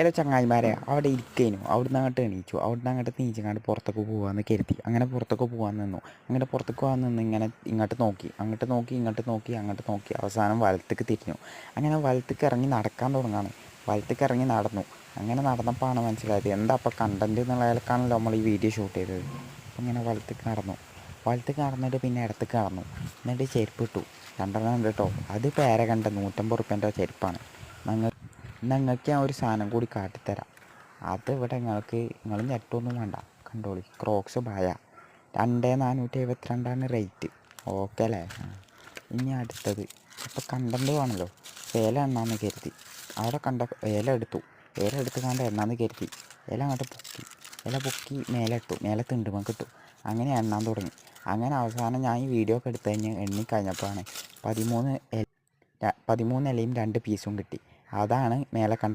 ഏതോ ചങ്ങായിമാരെ അവിടെ ഇരിക്കേനു. അവിടുന്ന് അങ്ങോട്ട് എണീച്ചു. അവിടുന്ന് അങ്ങോട്ട് നീച്ചങ്ങാണ്ട് പുറത്തൊക്കെ പോകാമെന്ന് കരുതി. അങ്ങനെ പുറത്തൊക്കെ പോകാൻ നിന്നു. അങ്ങനെ പുറത്തൊക്കെ പോകാൻ നിന്ന് ഇങ്ങനെ ഇങ്ങോട്ട് നോക്കി. അങ്ങോട്ട് നോക്കി ഇങ്ങോട്ട് നോക്കി അങ്ങോട്ട് നോക്കി. അവസാനം വലത്തേക്ക് തിരിഞ്ഞു. അങ്ങനെ വലത്തേക്ക് ഇറങ്ങി നടക്കാൻ തുടങ്ങാണ്. വലത്തേക്ക് ഇറങ്ങി നടന്നു. അങ്ങനെ നടന്നപ്പോഴാണ് മനസ്സിലായത് എന്താ അപ്പോൾ കണ്ടന്റ് എന്നുള്ളതിലേക്കാണല്ലോ നമ്മൾ ഈ വീഡിയോ ഷൂട്ട് ചെയ്തത്. അപ്പം ഇങ്ങനെ വലത്തേക്ക് നടന്നു. വലത്തേക്ക് നടന്നിട്ട് പിന്നെ ഇടത്തേക്ക് നടന്നു. എന്നിട്ട് ചെരുപ്പ് ഇട്ടു. രണ്ടെണ്ണം ഉണ്ട് കേട്ടോ അത് പേര കണ്ട നൂറ്റമ്പത് റുപ്യന്റെ ചെരുപ്പാണ്. ഞങ്ങൾ ഞങ്ങൾക്ക് ഞാൻ ഒരു സാധനം കൂടി കാട്ടിത്തരാം. അത് ഇവിടെ നിങ്ങൾക്ക് നിങ്ങൾ ഞെട്ടൊന്നും വേണ്ട. കണ്ടോളി ക്രോക്സ് ബായ രണ്ട് നാനൂറ്റി എഴുപത്തിരണ്ടാണ് റേറ്റ് ഓക്കെ അല്ലേ ഇനി അടുത്തത് അപ്പോൾ കണ്ടന്റ് വേണമല്ലോ വേല എണ്ണാന്ന് കരുതി. അവിടെ കണ്ട വേല എടുത്തു. വേല എടുത്ത് കണ്ട എണ്ണാന്ന് കരുതി. ഇല അങ്ങോട്ട് പൊക്കി. ഇല പൊക്കി മേലെ ഇട്ടു. മേലെ തിണ്ടുമ്പോൾ കിട്ടും. അങ്ങനെ എണ്ണാൻ തുടങ്ങി. അങ്ങനെ അവസാനം ഞാൻ ഈ വീഡിയോ ഒക്കെ എടുത്ത് കഴിഞ്ഞ് എണ്ണി കഴിഞ്ഞപ്പോഴാണ് പതിമൂന്ന് പതിമൂന്ന് ഇലയും രണ്ട് പീസും കിട്ടി. അതാണ് മേലെ കണ്ട